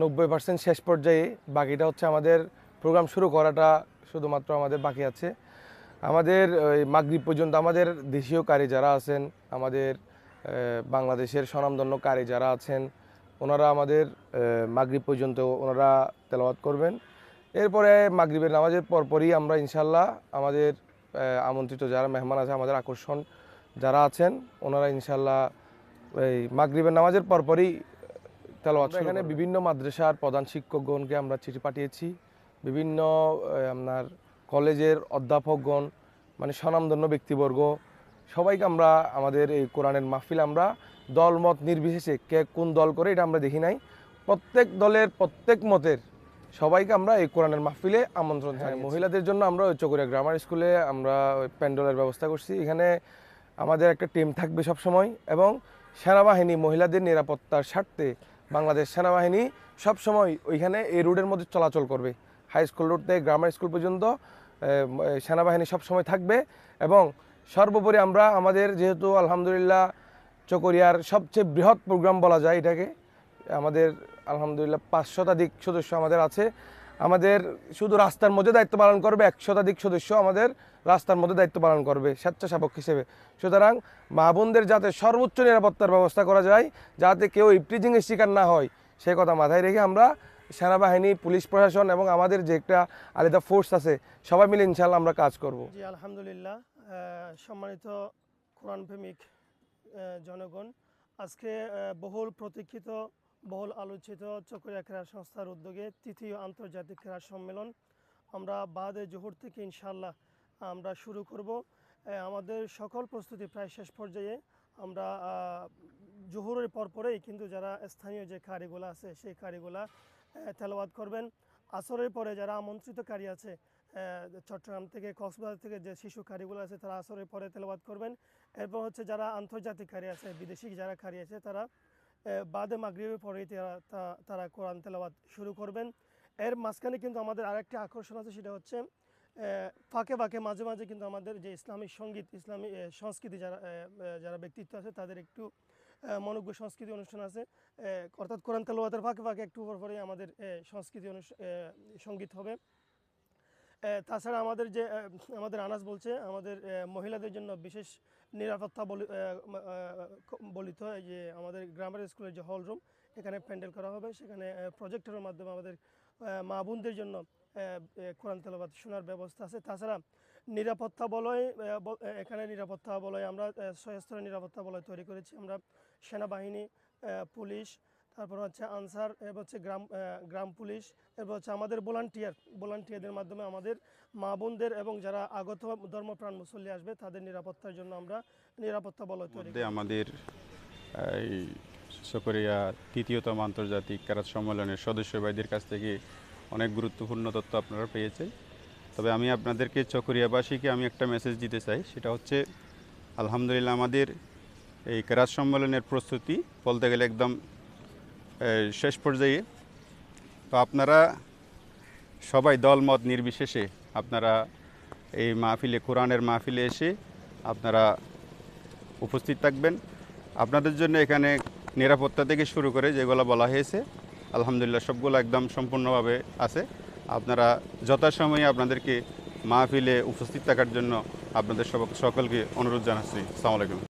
নব্বই পার্সেন্ট শেষ পর্যায়ে বাকিটা হচ্ছে আমাদের প্রোগ্রাম শুরু করাটা শুধুমাত্র আমাদের বাকি আছে। আমাদের মাগরিব পর্যন্ত আমাদের দেশীয় কারি যারা আছেন, আমাদের বাংলাদেশের স্বনামধন্য কারি যারা আছেন, ওনারা আমাদের মাগরিব পর্যন্ত ওনারা তেলাওয়াত করবেন। এরপরে মাগরিবের নামাজের পরপরই আমরা ইনশাল্লাহ আমাদের আমন্ত্রিত যারা মেহমান আছে, আমাদের আকর্ষণ যারা আছেন, ওনারা ইনশাল্লাহ এই মাগরিবের নামাজের পরপরই তেলাওয়াত এখানে বিভিন্ন মাদ্রাসার প্রধান শিক্ষকগণকে আমরা চিঠি পাঠিয়েছি বিভিন্ন আপনার কলেজের অধ্যাপকগণ মানে স্বনামধন্য ব্যক্তিবর্গ সবাইকে আমরা আমাদের এই কোরআনের মাহফিল আমরা দলমত নির্বিশেষে কে কোন দল করে এটা আমরা দেখি নাই। প্রত্যেক দলের প্রত্যেক মতের সবাইকে আমরা এই কোরআনের মাহফিলে আমন্ত্রণ জানাই মহিলাদের জন্য আমরা ওই চকরিয়া গ্রামার স্কুলে আমরা ওই প্যান্ডেলের ব্যবস্থা করছি। এখানে আমাদের একটা টিম থাকবে সব সময় এবং সেনাবাহিনী মহিলাদের নিরাপত্তার স্বার্থে বাংলাদেশ সেনাবাহিনী সবসময় ওইখানে এই রোডের মধ্যে চলাচল করবে। হাই স্কুল রোড থেকে গ্রামার স্কুল পর্যন্ত সেনাবাহিনী সব সময় থাকবে এবং সর্বোপরি আমরা আমাদের যেহেতু আলহামদুলিল্লাহ চকরিয়ার সবচেয়ে বৃহৎ প্রোগ্রাম বলা যায় এটাকে, আমাদের আলহামদুলিল্লাহ পাঁচ শতাধিক সদস্য আমাদের আছে। আমাদের শুধু রাস্তার মধ্যে দায়িত্ব পালন করবে, এক শতাধিক সদস্য আমাদের রাস্তার মধ্যে দায়িত্ব পালন করবে, স্বেচ্ছাসেবক হিসেবে। সুতরাং মা বোনদের যাতে সর্বোচ্চ নিরাপত্তার ব্যবস্থা করা যায়, যাতে কেউ ইপ্রিজিংয়ের শিকার না হয়, সে কথা মাথায় রেখে আমরা সেনাবাহিনী, পুলিশ প্রশাসন এবং আমাদের যে একটা আলাদা ফোর্স আছে, সবাই মিলে ইনশাল্লাহ আমরা কাজ করব। জি, আলহামদুলিল্লাহ। সম্মানিত কোরআন প্রেমিক জনগণ, আজকে বহুল প্রতীক্ষিত বহুল আলোচিত চকরিয়া ক্রীড়া সংস্থার উদ্যোগে তৃতীয় আন্তর্জাতিক ক্রীড়া সম্মেলন আমরা বাদে জোহর থেকে ইনশাল্লাহ আমরা শুরু করব। আমাদের সকল প্রস্তুতি প্রায় শেষ পর্যায়ে আমরা জোহরের পরপরেই কিন্তু যারা স্থানীয় যে কারিগুলো আছে সেই কারিগুলা তেলাওয়াত করবেন। আসরের পরে যারা আমন্ত্রিত কারি আছে চট্টগ্রাম থেকে, কক্সবাজার থেকে যে শিশু কারিগুলো আছে তারা আসরের পরে তেলাবাদ করবেন। এরপর হচ্ছে যারা আন্তর্জাতিক কারি আছে, বিদেশি যারা কারি আছে তারা বাদে মাগরিবের পরেই তারা তারা কোরআন তেলাবাদ শুরু করবেন। এর মাঝখানে কিন্তু আমাদের আরেকটি আকর্ষণ আছে, সেটা হচ্ছে ফাঁকে ফাঁকে, মাঝে মাঝে কিন্তু আমাদের যে ইসলামিক সংগীত ইসলামী সংস্কৃতি যারা যারা ব্যক্তিত্ব আছে, তাদের একটু মনোজ্ঞ সংস্কৃতি অনুষ্ঠান আছে। অর্থাৎ কোরআন তেলাওয়াতের ফাঁকে ফাঁকে একটু পর পরে আমাদের সংস্কৃতি সংগীত হবে। তাছাড়া আমাদের যে আমাদের আনাস বলছে, আমাদের মহিলাদের জন্য বিশেষ নিরাপত্তা বলিত যে, আমাদের গ্রামের স্কুলের যে হল রুম, এখানে প্যান্ডেল করা হবে। সেখানে প্রজেক্টরের মাধ্যমে আমাদের মা বোনদের জন্য কোরআন তেলাবাদ শোনার ব্যবস্থা আছে। তাছাড়া নিরাপত্তা বলয় এখানে নিরাপত্তা বলয়, আমরা ছয় নিরাপত্তা বলয় তৈরি করেছি। আমরা সেনাবাহিনী পুলিশ তারপর হচ্ছে আনসার এরপর হচ্ছে গ্রাম গ্রাম পুলিশ এরপর হচ্ছে আমাদের ভলান্টিয়ার ভলান্টিয়ারদের মাধ্যমে আমাদের মা বোনদের এবং যারা আগত ধর্মপ্রাণ মুসল্লি আসবে তাদের নিরাপত্তার জন্য আমরা নিরাপত্তা বলয় তৈরি আমাদের এই সকরিয়া তৃতীয়তম আন্তর্জাতিক ক্যারাত সম্মেলনের সদস্য ভাইদের কাছ থেকে অনেক গুরুত্বপূর্ণ তথ্য আপনারা পেয়েছেন। তবে আমি আপনাদেরকে চকরিয়াবাসীকে আমি একটা মেসেজ দিতে চাই সেটা হচ্ছে আলহামদুলিল্লাহ আমাদের এই ক্যারাত সম্মেলনের প্রস্তুতি বলতে গেলে একদম শেষ পর্যায়ে তো আপনারা সবাই দলমত নির্বিশেষে আপনারা এই মাহফিলে, কোরআনের মাহফিলে এসে আপনারা উপস্থিত থাকবেন। আপনাদের জন্য এখানে নিরাপত্তা থেকে শুরু করে যেগুলো বলা হয়েছে, আলহামদুলিল্লাহ সবগুলো একদম সম্পূর্ণভাবে আছে। আপনারা যথাসময়ে আপনাদেরকে মাহফিলে উপস্থিত থাকার জন্য আপনাদের সকলকে অনুরোধ জানাচ্ছি। আসসালামু আলাইকুম।